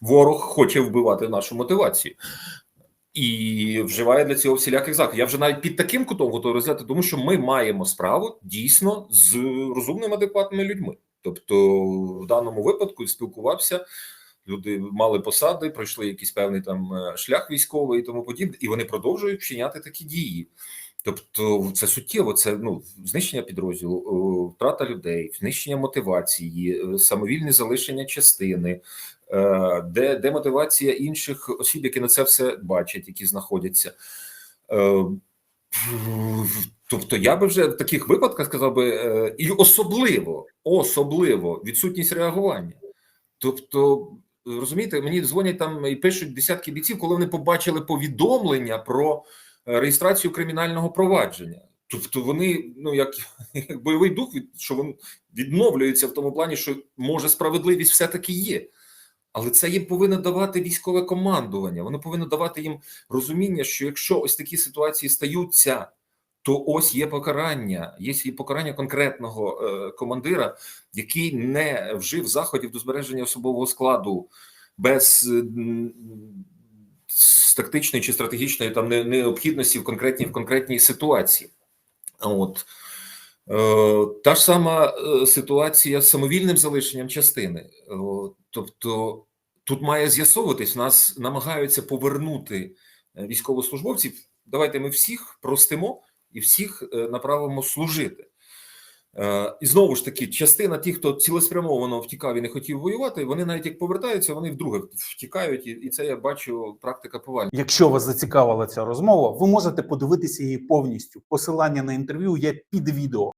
ворог хоче вбивати нашу мотивацію. І вживає для цього всіляких заходів. Я вже навіть під таким кутом готовий розглядати, тому що ми маємо справу дійсно з розумними, адекватними людьми. Тобто, в даному випадку спілкувався, люди мали посади, пройшли якийсь певний там е, шлях військовий і тому подібне, і вони продовжують вчиняти такі дії. Тобто, це суттєво, це ну знищення підрозділу, втрата людей, знищення мотивації, е, самовільне залишення частини, е, де, де мотивація інших осіб, які на це все бачать, які знаходяться. Е, Тобто, я би вже в таких випадках сказав би, е, і особливо, особливо відсутність реагування. Тобто, розумієте, мені дзвонять там і пишуть десятки бійців, коли вони побачили повідомлення про е, реєстрацію кримінального провадження. Тобто вони, ну як, як бойовий дух, від що він відновлюється в тому плані, що може справедливість все-таки є. Але це їм повинно давати військове командування. Воно повинно давати їм розуміння, що якщо ось такі ситуації стаються, то ось є покарання, є і покарання конкретного е, командира, який не вжив заходів до збереження особового складу без е, з тактичної чи стратегічної там необхідності в конкретній в конкретній ситуації. От е, та ж сама е, ситуація з самовільним залишенням частини. Тобто тут має з'ясовуватись, нас намагаються повернути е, військовослужбовців. Давайте ми всіх простимо і всіх е, направимо служити. Е, І знову ж таки, частина тих, хто цілеспрямовано втікав і не хотів воювати, вони навіть як повертаються, вони вдруге втікають, і, і це я бачу практика повальна. Якщо вас зацікавила ця розмова, ви можете подивитися її повністю. Посилання на інтерв'ю є під відео.